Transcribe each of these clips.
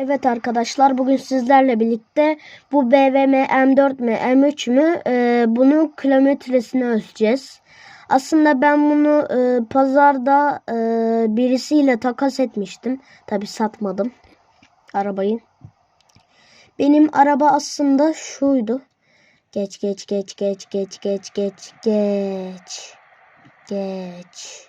Evet arkadaşlar bugün sizlerle birlikte bu BVM M4 mü M3 mü e, bunun kilometresini ölçeceğiz. Aslında ben bunu e, pazarda e, birisiyle takas etmiştim. Tabi satmadım arabayı. Benim araba aslında şuydu. Geç geç geç geç geç geç geç geç geç.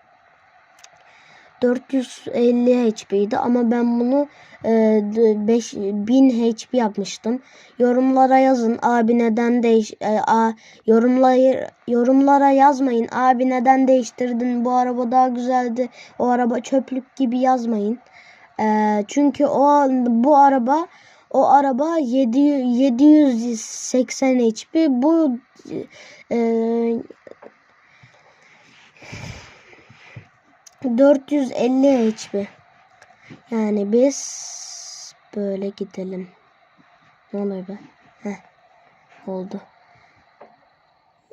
450 HP'ydi ama ben bunu e, 5000 HP yapmıştım. Yorumlara yazın abi neden değiş e, a, yorumlayır yorumlara yazmayın abi neden değiştirdin bu araba daha güzeldi o araba çöplük gibi yazmayın. E, çünkü o bu araba o araba 7 780 HP bu e, 450 HP. Yani biz böyle gidelim. Ne oluyor be? Heh. Oldu.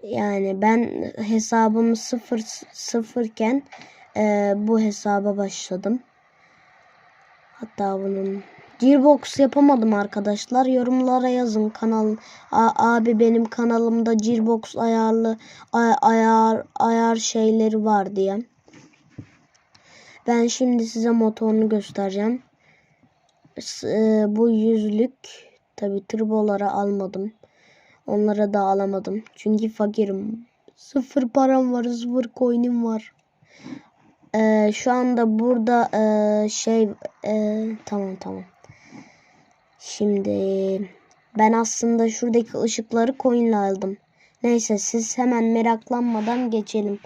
Yani ben hesabım sıfır sıfırken e, bu hesaba başladım. Hatta bunun Gearbox yapamadım arkadaşlar. Yorumlara yazın kanal. A abi benim kanalımda Gearbox ayarlı ay ayar ayar şeyleri var diye. Ben şimdi size motorunu göstereceğim. E, bu yüzlük tabi turbolara almadım. Onlara da alamadım. Çünkü fakirim. Sıfır param var, sıfır coin'im var. Ee, şu anda burada e, şey e, tamam tamam. Şimdi ben aslında şuradaki ışıkları coin'le aldım. Neyse siz hemen meraklanmadan geçelim.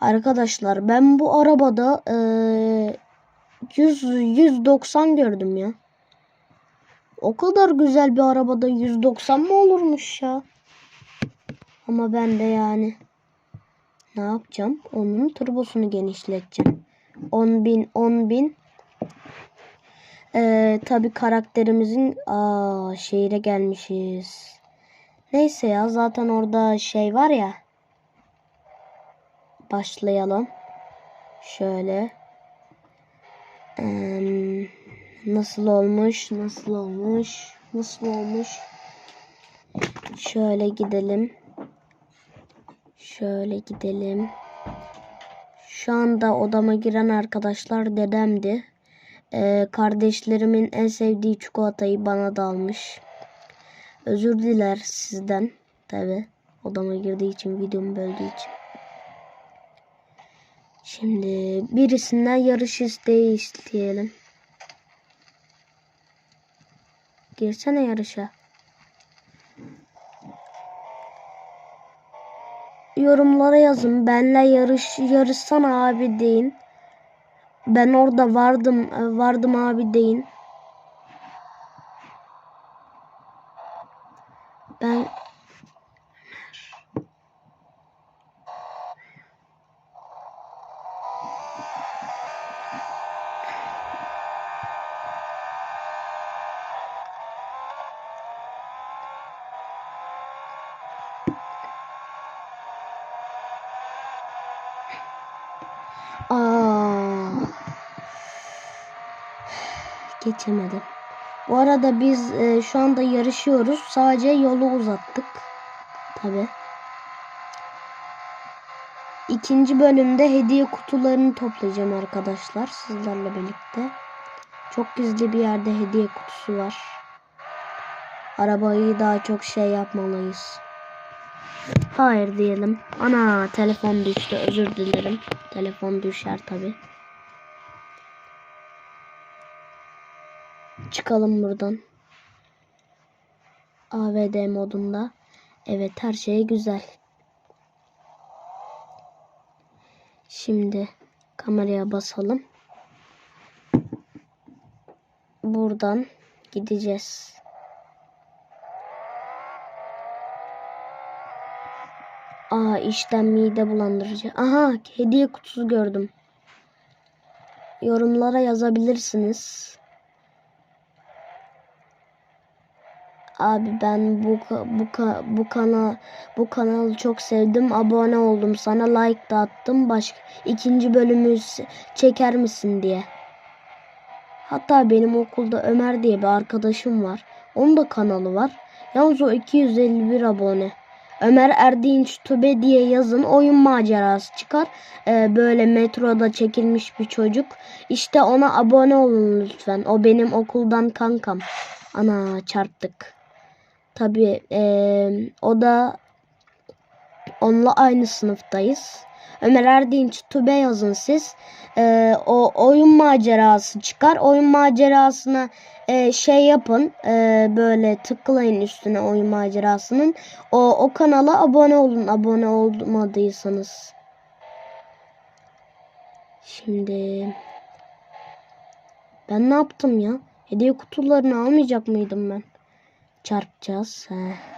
Arkadaşlar ben bu arabada e, 100 190 gördüm ya. O kadar güzel bir arabada 190 mı olurmuş ya? Ama ben de yani ne yapacağım? Onun turbosunu genişleteceğim. 10 bin 10 bin ee, tabi karakterimizin aa, şehire gelmişiz. Neyse ya zaten orada şey var ya başlayalım. Şöyle. Ee, nasıl olmuş? Nasıl olmuş? Nasıl olmuş? Şöyle gidelim. Şöyle gidelim. Şu anda odama giren arkadaşlar dedemdi. Ee, kardeşlerimin en sevdiği çikolatayı bana da almış. Özür diler sizden. Tabi odama girdiği için, videomu böldüğü için. Şimdi birisinden yarış isteği isteyelim. Girsene yarışa. Yorumlara yazın. Benle yarış yarışsana abi deyin. Ben orada vardım vardım abi deyin. Ben Aa. Geçemedim. Bu arada biz e, şu anda yarışıyoruz. Sadece yolu uzattık. Tabi. İkinci bölümde hediye kutularını toplayacağım arkadaşlar. Sizlerle birlikte. Çok gizli bir yerde hediye kutusu var. Arabayı daha çok şey yapmalıyız. Hayır diyelim. Ana telefon düştü. Özür dilerim. Telefon düşer tabi. Çıkalım buradan. AVD modunda. Evet her şey güzel. Şimdi kameraya basalım. Buradan Gideceğiz. Aa işten mide bulandırıcı. Aha hediye kutusu gördüm. Yorumlara yazabilirsiniz. Abi ben bu bu bu kana bu kanalı çok sevdim. Abone oldum. Sana like da attım. Başka ikinci bölümü çeker misin diye. Hatta benim okulda Ömer diye bir arkadaşım var. Onun da kanalı var. Yalnız o 251 abone. Ömer Erdinç Tube diye yazın oyun macerası çıkar. Ee, böyle metroda çekilmiş bir çocuk. İşte ona abone olun lütfen. O benim okuldan kankam. Ana çarptık. Tabii eee, o da onunla aynı sınıftayız. Ömer Erdinç Tube yazın siz. Eee, o oyun macerası çıkar. Oyun macerasına eee, şey yapın. Eee, böyle tıklayın üstüne oyun macerasının. O, o kanala abone olun. Abone olmadıysanız. Şimdi ben ne yaptım ya? Hediye kutularını almayacak mıydım ben? Çarpacağız. He.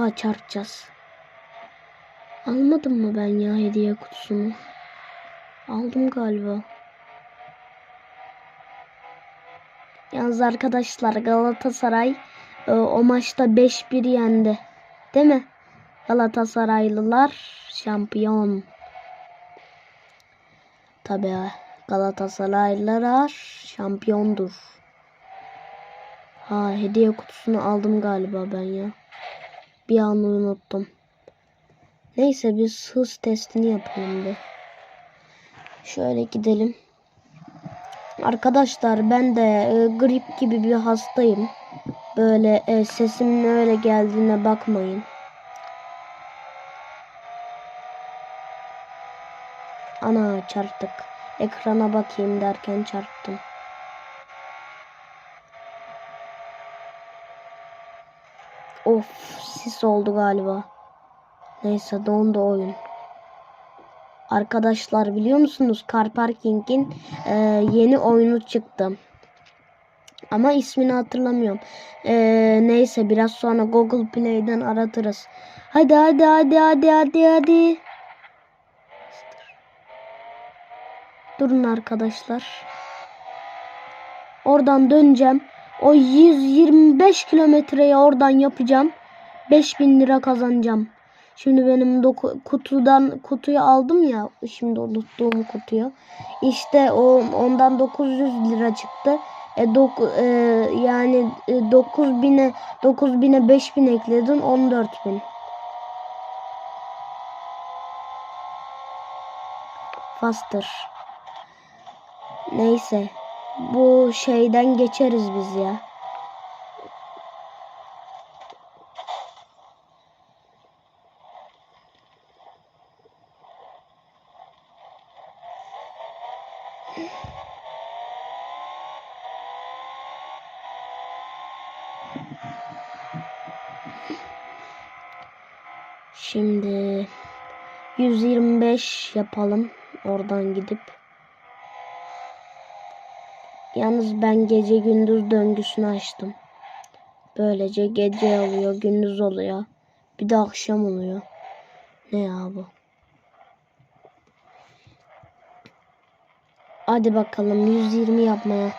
Aa çarpacağız. Almadım mı ben ya hediye kutusunu? Aldım galiba. Yalnız arkadaşlar Galatasaray e, o maçta 5-1 yendi. Değil mi? Galatasaraylılar şampiyon. Tabii Galatasaraylılar şampiyondur. Ha hediye kutusunu aldım galiba ben ya. Bir an unuttum. Neyse biz hız testini yapalım bir. Şöyle gidelim. Arkadaşlar ben de e, grip gibi bir hastayım. Böyle e, sesimin öyle geldiğine bakmayın. Ana çarptık. Ekrana bakayım derken çarptım. Of sis oldu galiba. Neyse dondu oyun. Arkadaşlar biliyor musunuz Car Parking'in e, yeni oyunu çıktı. Ama ismini hatırlamıyorum. E, neyse biraz sonra Google Play'den aratırız. Hadi hadi hadi hadi hadi hadi. Durun arkadaşlar. Oradan döneceğim. O 125 kilometreyi oradan yapacağım. 5000 lira kazanacağım. Şimdi benim kutudan kutuyu aldım ya. Şimdi unuttuğum kutuyu. İşte o ondan 900 lira çıktı. E, doku, e, yani e, 9000'e 9000'e 5000 ekledin 14000. Faster. Neyse. Bu şeyden geçeriz biz ya. Şimdi 125 yapalım oradan gidip. Yalnız ben gece gündüz döngüsünü açtım. Böylece gece oluyor, gündüz oluyor. Bir de akşam oluyor. Ne ya bu? Hadi bakalım 120 yapmaya.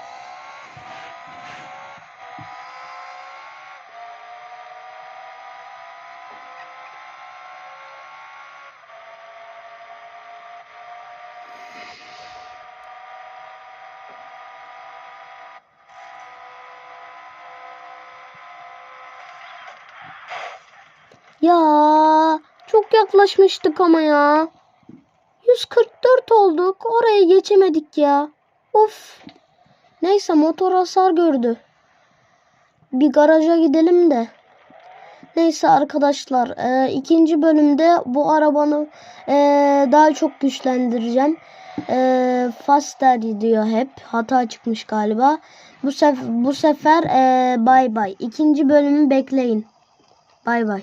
Ya çok yaklaşmıştık ama ya. 144 olduk. Oraya geçemedik ya. Of. Neyse motor hasar gördü. Bir garaja gidelim de. Neyse arkadaşlar e, ikinci bölümde bu arabanı e, daha çok güçlendireceğim. E, faster diyor hep. Hata çıkmış galiba. Bu, sef bu sefer e, bay bay. İkinci bölümü bekleyin. Bay bay.